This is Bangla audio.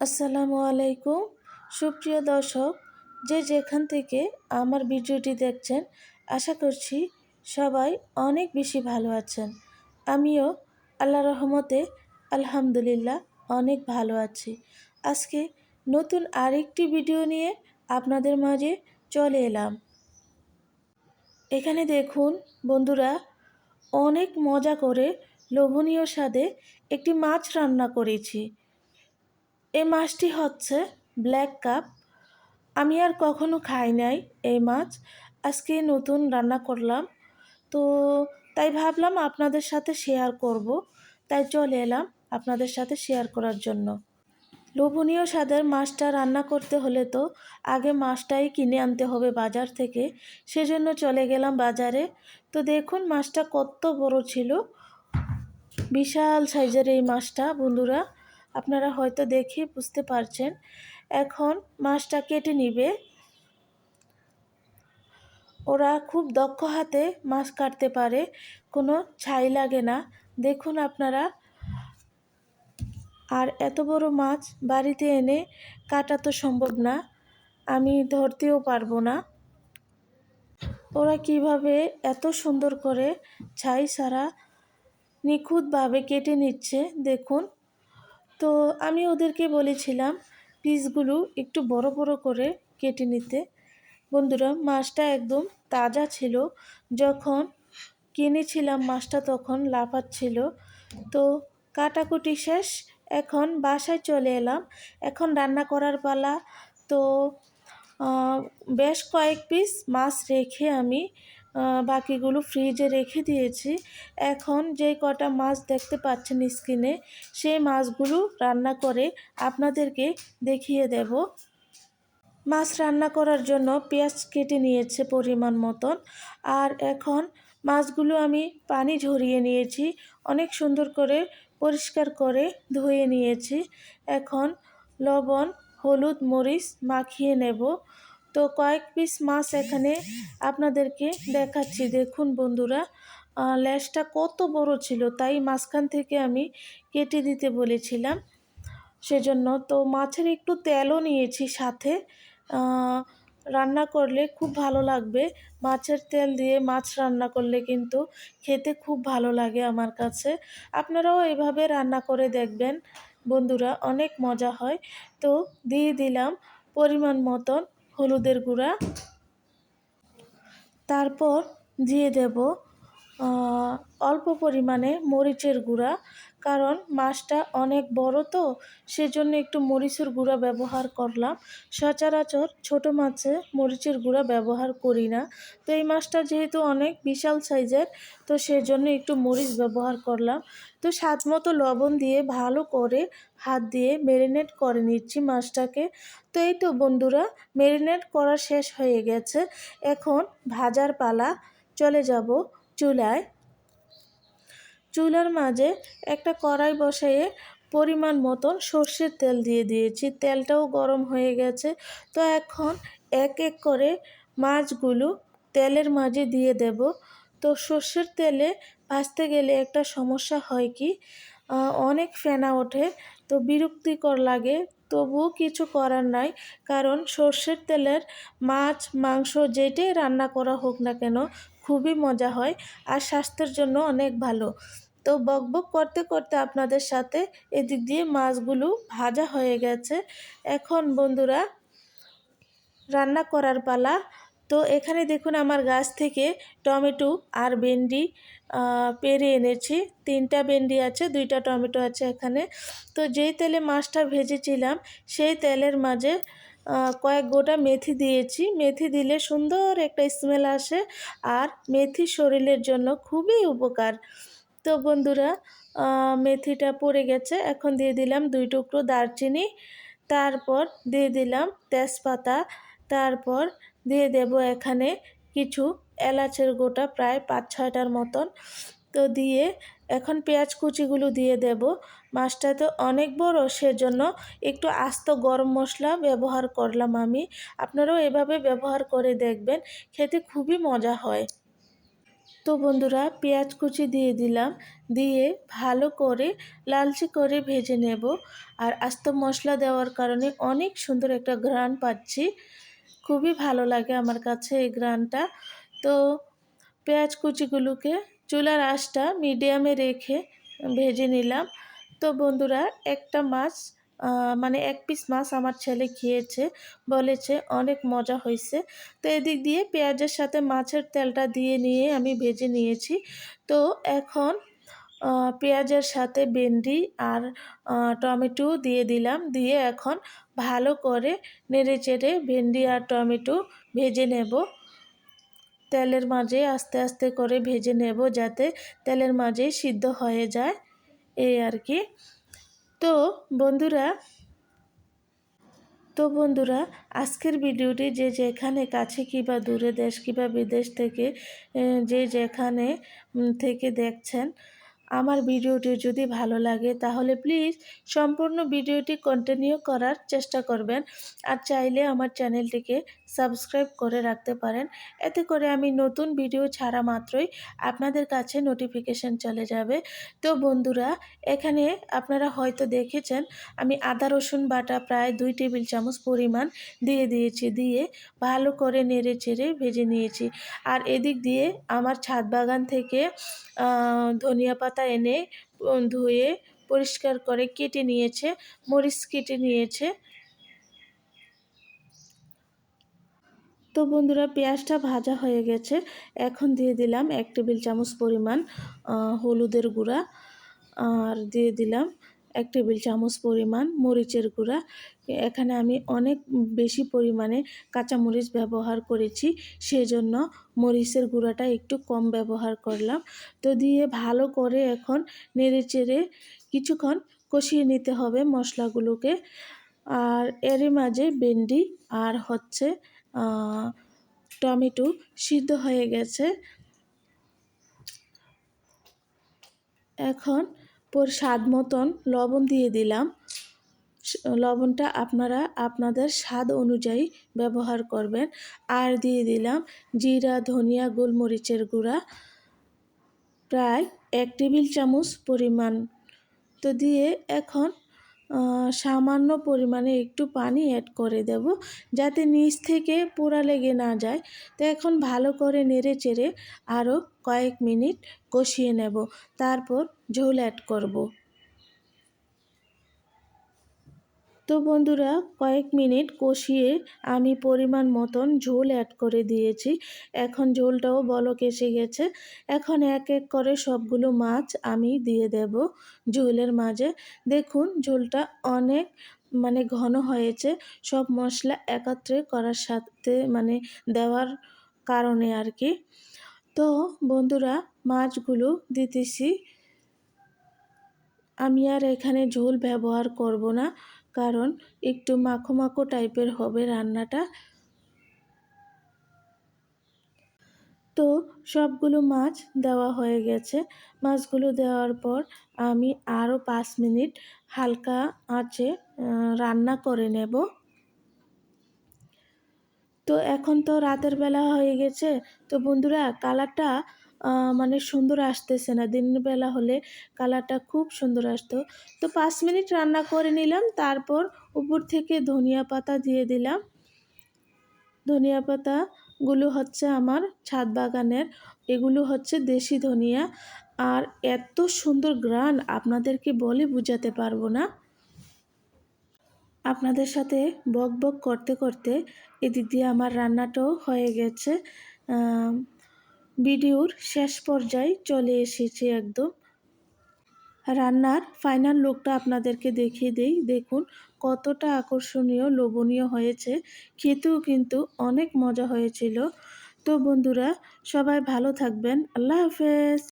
আসসালামু আলাইকুম। সুপ্রিয় দর্শক, যে যেখান থেকে আমার ভিডিওটি দেখছেন, আশা করছি সবাই অনেক বেশি ভালো আছেন। আমিও আল্লাহ রহমতে আলহামদুলিল্লাহ অনেক ভালো আছি। আজকে নতুন আরেকটি ভিডিও নিয়ে আপনাদের মাঝে চলে এলাম। এখানে দেখুন, বন্ধুরা, অনেক মজা করে লোভনীয় স্বাদে একটি মাছ রান্না করেছি। এই মাছটি হচ্ছে ব্ল্যাক কাপ। আমি আর কখনো খাই নাই এই মাছ। আজকে নতুন রান্না করলাম। তো তাই ভাবলাম আপনাদের সাথে শেয়ার করব। তাই চলে এলাম আপনাদের সাথে শেয়ার করার জন্য। লোভনীয় স্বাদের মাছটা রান্না করতে হলে তো আগে মাছটাই কিনে আনতে হবে বাজার থেকে। সেজন্য চলে গেলাম বাজারে। তো দেখুন মাছটা কত বড় ছিল। বিশাল সাইজের এই মাছটা, বন্ধুরা। আপনারা হয়তো দেখে বুঝতে পারছেন। এখন মাছটা কেটে নিবে। ওরা খুব দক্ষ হাতে মাছ কাটতে পারে, কোনো ছাই লাগে না। দেখুন আপনারা। আর এত বড় মাছ বাড়িতে এনে কাটা তো সম্ভব না, আমি ধরতেও পারব না। ওরা কীভাবে এত সুন্দর করে ছাই সারা নিখুঁতভাবে কেটে নিচ্ছে, দেখুন। তো আমি ওদেরকে বলেছিলাম, পিসগুলো একটু বড় বড় করে কেটে নিতে। বন্ধুরা, মাছটা একদম তাজা ছিল। যখন কিনেছিলাম মাছটা তখন লাফাচ্ছিল তো কাটাকুটি শেষ, এখন বাসায় চলে এলাম। এখন রান্না করার পালা। তো বেশ কয়েক পিস মাছ রেখে আমি বাকিগুলো ফ্রিজে রেখে দিয়েছি। এখন যে কটা মাছ দেখতে পাচ্ছেন স্ক্রিনে সেই মাছগুলো রান্না করে আপনাদেরকে দেখিয়ে দেব। মাছ রান্না করার জন্য পেঁয়াজ কেটে নিয়েছে পরিমাণ মতন। আর এখন মাছগুলো আমি পানি ঝরিয়ে নিয়েছি, অনেক সুন্দর করে পরিষ্কার করে ধুয়ে নিয়েছি। এখন লবণ, হলুদ, মরিচ মাখিয়ে নেব। তো কয়েক পিস মাছ এখানে আপনাদেরকে দেখাচ্ছি। দেখুন বন্ধুরা ল্যাসটা কত বড় ছিল তাই মাঝখান থেকে আমি কেটে দিতে বলেছিলাম। সেজন্য তো মাছের একটু তেলও নিয়েছি সাথে। রান্না করলে খুব ভালো লাগবে। মাছের তেল দিয়ে মাছ রান্না করলে কিন্তু খেতে খুব ভালো লাগে আমার কাছে। আপনারাও এভাবে রান্না করে দেখবেন। বন্ধুরা, অনেক মজা হয়। তো দিয়ে দিলাম পরিমাণ মতন। হলুদের গুঁড়া। তারপর দিয়ে দেব অল্প পরিমাণে মরিচের গুঁড়া। কারণ মাছটা অনেক বড় তো, সেজন্য একটু মরিচের গুঁড়া ব্যবহার করলাম। সচরাচর ছোট মাছে মরিচের গুঁড়া ব্যবহার করি না। তো এই মাছটা যেহেতু অনেক বিশাল সাইজের, তো সেজন্য একটু মরিচ ব্যবহার করলাম। তো স্বাদ মতো লবণ দিয়ে ভালো করে হাত দিয়ে ম্যারিনেট করে নিচ্ছি মাছটাকে। তো এই তো বন্ধুরা ম্যারিনেট করা শেষ হয়ে গেছে। এখন ভাজার পালা, চলে যাব চুলায়। চুলার মাঝে একটা কড়াই বসাইয়ে পরিমাণ মতন সর্ষের তেল দিয়ে দিয়েছি। তেলটাও গরম হয়ে গেছে। তো এখন এক এক করে মাছগুলো তেলের মাঝে দিয়ে দেব। তো সর্ষের তেলে ভাজতে গেলে একটা সমস্যা হয় কি অনেক ফেনা ওঠে, তো বিরক্তিকর লাগে। তবুও কিছু করার নাই, কারণ সর্ষের তেলের মাছ, মাংস যেটাই রান্না করা হোক না কেন খুবই মজা হয় আর স্বাস্থ্যের জন্য অনেক ভালো। তো বকবক করতে করতে আপনাদের সাথে এদিক দিয়ে মাছগুলো ভাজা হয়ে গেছে। এখন বন্ধুরা রান্না করার পালা। তো এখানে দেখুন আমার গাছ থেকে টমেটো আর ভেন্ডি পেরে এনেছি। তিনটা ভেন্ডি আছে, দুইটা টমেটো আছে এখানে। তো যেই তেলে মাছটা ভেজেছিলাম, সেই তেলের মাঝে কয়েক গোটা মেথি দিয়েছি। মেথি দিলে সুন্দর একটা স্মেল আসে আর মেথি শরীরের জন্য খুবই উপকার। তো বন্ধুরা মেথিটা পড়ে গেছে। এখন দিয়ে দিলাম দুই টুকরো দারচিনি, তারপর দিয়ে দিলাম তেজপাতা, তারপর দিয়ে দেব এখানে কিছু এলাচের গোটা প্রায় পাঁচ ছয়টার মতন। তো দিয়ে এখন পেঁয়াজ কুচিগুলো দিয়ে দেব। মাছটা তো অনেক বড়, সেজন্য একটু আস্ত গরম মশলা ব্যবহার করলাম আমি। আপনারাও এভাবে ব্যবহার করে দেখবেন, খেতে খুবই মজা হয়। তো বন্ধুরা, পেঁয়াজ কুচি দিয়ে দিলাম। দিয়ে ভালো করে লালচে করে ভেজে নেব। আর আস্ত মশলা দেওয়ার কারণে অনেক সুন্দর একটা ঘ্রাণ পাচ্ছি। খুবই ভালো লাগে আমার কাছে এই ঘ্রাণটা। তো পেঁয়াজ কুচিগুলোকে চুলার আঁচটা মিডিয়ামে রেখে ভেজে নিলাম। তো বন্ধুরা, একটা মাছ মানে এক পিস মাছ আমার ছেলে খেয়েছে, বলেছে অনেক মজা হয়েছে। তো এদিক দিয়ে পেঁয়াজের সাথে মাছের তেলটা দিয়ে নিয়ে আমি ভেজে নিয়েছি। তো এখন পেঁয়াজের সাথে ভেন্ডি আর টমেটো দিয়ে দিলাম। দিয়ে এখন ভালো করে নেড়ে চেড়ে ভেন্ডি আর টমেটো ভেজে নেব। তেলের মাঝে আস্তে আস্তে করে ভেজে নেব যাতে তেলের মাঝে সিদ্ধ হয়ে যায়। এই আর কি। তো বন্ধুরা তো বন্ধুরা, আজকের ভিডিওটি যে যেখানে কাছে কিবা দূরে দেশ কিবা বিদেশ থেকে যে যেখানে থেকে দেখছেন আমার ভিডিওটি যদি ভালো লাগে তাহলে প্লিজ সম্পূর্ণ ভিডিওটি কন্টিনিউ করার চেষ্টা করবেন। আর চাইলে আমার চ্যানেলটিকে সাবস্ক্রাইব করে রাখতে পারেন। এতে করে আমি নতুন ভিডিও ছাড়া মাত্রই আপনাদের কাছে নোটিফিকেশন চলে যাবে। তো বন্ধুরা, এখানে আপনারা হয়তো দেখেছেন, আমি আদা, রসুন বাটা প্রায় দুই টেবিল চামচ পরিমাণ দিয়ে দিয়েছি। দিয়ে ভালো করে নেড়ে চেড়ে ভেজে নিয়েছি। আর এদিক দিয়ে আমার ছাদ বাগান থেকে ধনিয়া পাতা এনে ধুয়ে পরিষ্কার করে কেটে নিয়েছে, মরিচ কেটে নিয়েছে। তো বন্ধুরা, পেঁয়াজটা ভাজা হয়ে গেছে। এখন দিয়ে দিলাম এক টেবিল চামচ পরিমাণ হলুদের গুঁড়া, আর দিয়ে দিলাম এক টেবিল চামচ পরিমাণ মরিচের গুঁড়া। এখানে আমি অনেক বেশি পরিমাণে কাঁচামরিচ ব্যবহার করেছি, সেজন্য মরিচের গুঁড়াটা একটু কম ব্যবহার করলাম। তো দিয়ে ভালো করে এখন নেড়ে চেড়ে কিছুক্ষণ কষিয়ে নিতে হবে মশলাগুলোকে। আর এরই মাঝে ভেন্ডি আর হচ্ছে টমেটো সিদ্ধ হয়ে গেছে। এখন পর স্বাদ মতন লবণ দিয়ে দিলাম। লবণটা আপনারা আপনাদের স্বাদ অনুযায়ী ব্যবহার করবেন। আর দিয়ে দিলাম জিরা, ধনিয়া, গোলমরিচের গুঁড়া। প্রায় এক টেবিল চামচ পরিমাণ। তো দিয়ে এখন সামান্য পরিমাণে একটু পানি অ্যাড করে দেব যাতে নিচ থেকে পোড়া লেগে না যায়। তো এখন ভালো করে নেড়ে চেড়ে আরও কয়েক মিনিট কষিয়ে নেব। তারপর ঝোল অ্যাড করব। তো বন্ধুরা, কয়েক মিনিট কষিয়ে আমি পরিমাণ মতন ঝোল অ্যাড করে দিয়েছি। এখন ঝোলটাও বলক এসে গেছে। এখন এক এক করে সবগুলো মাছ আমি দিয়ে দেব ঝোলের মাঝে। দেখুন, ঝোলটা অনেক মানে ঘন হয়েছে। সব মশলা একত্রে করার সাথে মানে দেওয়ার কারণে আর কি। তো বন্ধুরা, মাছগুলো দিতেছি। আমি আর এখানে ঝোল ব্যবহার করব না। কারণ একটু মাখো মাখো টাইপের হবে রান্নাটা। তো সবগুলো মাছ দেওয়া হয়ে গেছে। মাছগুলো দেওয়ার পর আমি আরও পাঁচ মিনিট হালকা আঁচে রান্না করে নেব। তো এখন তো রাতের বেলা হয়ে গেছে। তো বন্ধুরা, কালারটা মানে সুন্দর আসতেছে না। দিনের বেলা হলে কালারটা খুব সুন্দর আসতো। তো পাঁচ মিনিট রান্না করে নিলাম, তারপর উপর থেকে ধনিয়া পাতা দিয়ে দিলাম। ধনিয়া পাতাগুলো হচ্ছে আমার ছাদ বাগানের, এগুলো হচ্ছে দেশি ধনিয়া। আর এত সুন্দর গ্রান, আপনাদেরকে বলে বুঝাতে পারব না। আপনাদের সাথে বক বক করতে করতে এদিক দিয়ে আমার রান্নাটাও হয়ে গেছে। ভিডিওর শেষ পর্যায়ে চলে এসেছি একদম। রান্নার ফাইনাল লুকটা আপনাদেরকে দেখিয়ে দিই। দেখুন, কতটা আকর্ষণীয়, লোভনীয় হয়েছে। খেতেও কিন্তু অনেক মজা হয়েছিল। তো বন্ধুরা, সবাই ভালো থাকবেন। আল্লাহ হাফেজ।